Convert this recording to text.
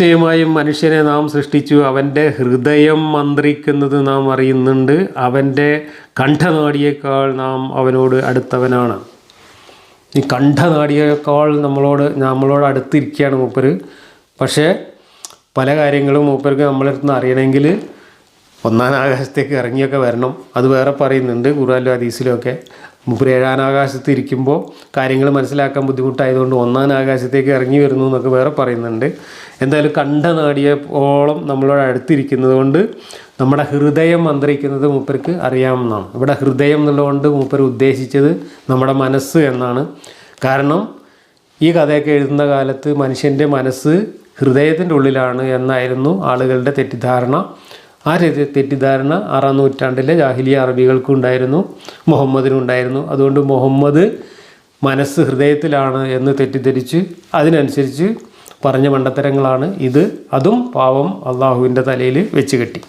നിശ്ചയമായും മനുഷ്യനെ നാം സൃഷ്ടിച്ചു. അവന്റെ ഹൃദയം മന്ത്രിക്കുന്നത് നാം അറിയുന്നുണ്ട്. അവന്റെ കണ്ഠനാടിയേക്കാൾ നാം അവനോട് അടുത്തവനാണ്. ഈ കണ്ഠനാടിയേക്കാൾ നമ്മളോട് നമ്മളോട് അടുത്തിരിക്കുകയാണ് മൂപ്പര്. പക്ഷേ പല കാര്യങ്ങളും മൂപ്പർക്ക് നമ്മളടുത്ത് നിന്ന് അറിയണമെങ്കിൽ ഒന്നാം ആകാശത്തേക്ക് ഇറങ്ങിയൊക്കെ വരണം. അത് വേറെ പറയുന്നുണ്ട് ഖുറാനിലും ഹദീസിലും ഒക്കെ. മൂപ്പര് ഏഴാം ആകാശത്ത് ഇരിക്കുമ്പോൾ കാര്യങ്ങൾ മനസ്സിലാക്കാൻ ബുദ്ധിമുട്ടായതുകൊണ്ട് ഒന്നാം ആകാശത്തേക്ക് ഇറങ്ങി വരുന്നു എന്നൊക്കെ വേറെ പറയുന്നുണ്ട്. എന്തായാലും കണ്ട നാടിയോളം നമ്മളോട് അടുത്തിരിക്കുന്നത് കൊണ്ട് നമ്മുടെ ഹൃദയം മന്ത്രിക്കുന്നത് മൂപ്പർക്ക് അറിയാമെന്നാണ് ഇവിടെ ഹൃദയം എന്നുള്ളതുകൊണ്ട് മൂപ്പർ ഉദ്ദേശിച്ചത് നമ്മുടെ മനസ്സ് എന്നാണ്. കാരണം ഈ കഥയൊക്കെ എഴുതുന്ന കാലത്ത് മനുഷ്യന്റെ മനസ്സ് ഹൃദയത്തിന്റെ ഉള്ളിലാണ് എന്നായിരുന്നു ആളുകളുടെ തെറ്റിദ്ധാരണ. ആ തെറ്റിദ്ധാരണ ആറാം നൂറ്റാണ്ടിലെ ജാഹിലിയ അറബികൾക്കും ഉണ്ടായിരുന്നു മുഹമ്മദിനും ഉണ്ടായിരുന്നു അതുകൊണ്ട് മുഹമ്മദ് മനസ്സ് ഹൃദയത്തിലാണ് എന്ന് തെറ്റിദ്ധരിച്ച് അതിനനുസരിച്ച് പറഞ്ഞ മണ്ടത്തരങ്ങളാണ് ഇത്. അതും പാവം അള്ളാഹുവിന്റെ തലയിൽ വെച്ച് കെട്ടി.